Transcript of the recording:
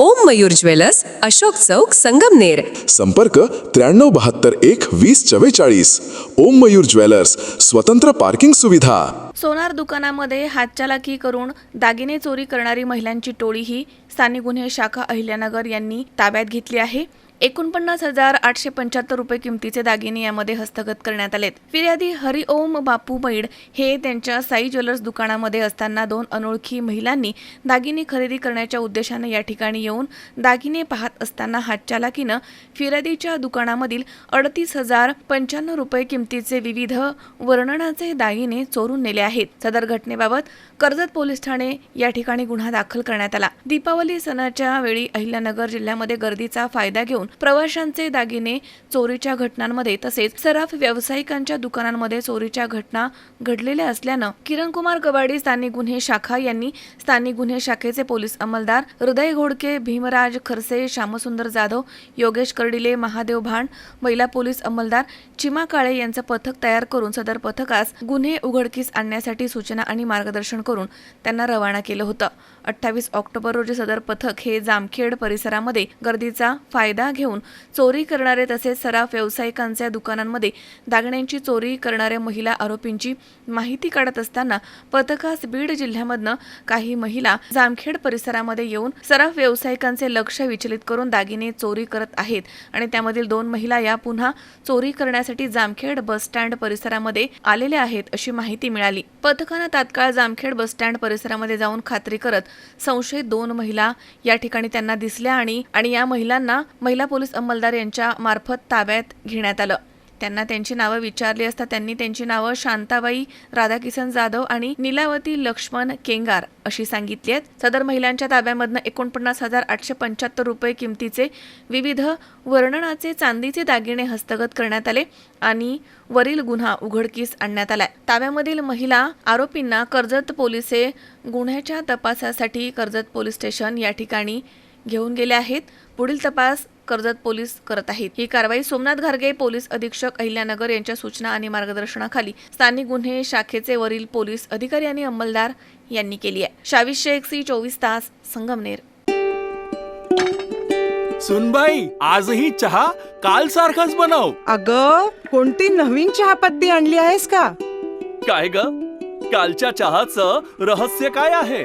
ओम Mayur jewellers Ashok चौक संगमनेर. संपर्क त्र्याण्णव बहात्तर एक वीस चव्वेचाळीस. ओम मयूर ज्वेलर्स स्वतंत्र पार्किंग सुविधा. सोनार दुकानामध्ये हातचालाकी करून दागिने चोरी करणारी महिलांची टोळी ही स्थानिक गुन्हे शाखा अहिल्यानगर यांनी ताब्यात घेतली आहे. एकोणपन्नास हजार आठशे पंच्याहत्तर रुपये किमतीचे दागिने यामध्ये हस्तगत करण्यात आलेत. फिर्यादी हरिओम बापू मैड हे त्यांच्या साई ज्वेलर्स दुकानामध्ये असताना दोन अनोळखी महिलांनी दागिने खरेदी करण्याच्या उद्देशाने या ठिकाणी येऊन दागिने पाहत असताना हातचालाकीनं फिर्यादीच्या दुकानामधील अडतीस हजार पंच्याण्णव रुपये किमतीचे विविध वर्णनाचे दागिने चोरून नेले आहेत. सदर घटनेबाबत कर्जत पोलीस ठाणे या ठिकाणी गुन्हा दाखल करण्यात आला. दीपावली सणाच्या वेळी अहिल्यानगर जिल्ह्यामध्ये गर्दीचा फायदा घेऊन प्रवाशांचे दागिने चोरीच्या घटनांमध्ये तसेच सराफ व्यावसायिकांच्या दुकानांमध्ये चोरीच्या घटना घडलेल्या असल्यानं किरण कुमार गवाडी स्थानिक गुन्हे शाखा यांनी स्थानिक गुन्हे शाखेचे पोलीस अंमलदार हृदय घोडके भीमराज खरसे श्यामसुंदर जाधव योगेश कर्डिले महादेव भांड महिला पोलीस अंमलदार चिमा काळे यांचं पथक तयार करून सदर पथकास गुन्हे उघडकीस आणण्यासाठी सूचना आणि मार्गदर्शन करून त्यांना रवाना केलं होतं. अठ्ठावीस ऑक्टोबर रोजी सदर पथक हे जामखेड परिसरामध्ये गर्दीचा फायदा घेऊन चोरी करणारे तसेच सराफ व्यावसायिकांच्या दुकानांमध्ये दागिन्यांची चोरी करणाऱ्या महिला आरोपींची माहिती काढत असताना पथकास बीड जिल्ह्यामधनं काही महिला जामखेड परिसरामध्ये येऊन सराफ व्यावसायिकांचे लक्ष विचलित करून दागिने चोरी करत आहेत आणि त्यामधील दोन महिला या पुन्हा चोरी करण्यासाठी जामखेड बस स्टँड परिसरामध्ये आलेल्या आहेत अशी माहिती मिळाली. पथकानं तात्काळ जामखेड बस स्टँड परिसरामध्ये जाऊन खात्री करत संशयित दोन महिला या ठिकाणी त्यांना दिसल्या आणि आणि या महिलांना महिला पोलीस अंमलदार यांच्या मार्फत ताब्यात घेण्यात आलं. त्यांना त्यांची नावं विचारली असता त्यांनी त्यांची नावं शांताबाई राधाकिसन जाधव आणि नीलावती लक्ष्मण केंगार अशी सांगितली आहेत. सदर महिलांच्या ताब्यामधनं एकोणपन्नास हजार आठशे पंच्याहत्तर रुपये किमतीचे विविध वर्णनाचे चांदीचे दागिने हस्तगत करण्यात आले आणि वरील गुन्हा उघडकीस आणण्यात आलाय. ताब्यामधील महिला आरोपींना कर्जत पोलिसे गुन्ह्याच्या तपासासाठी कर्जत पोलीस स्टेशन या ठिकाणी घेऊन गेले आहेत. पुढील तपास कर्जत पोलीस करत आहेत. ही कारवाई सोमनाथ घारगे पोलीस अधीक्षक अहिल्यानगर यांच्या सूचना आणि मार्गदर्शनाखाली स्थानिक गुन्हे शाखेचे वरील पोलीस अधिकारी आणि अंमलदार यांनी केली आहे. शावीस शेख सी चोवीस तास संगमनेर. सुनबाई आजही चहा काल सारखाच बनव. अग कोणती नवीन चहापत्ती आणली आहेस का? काय ग? कालच्या चहाचं रहस्य काय आहे?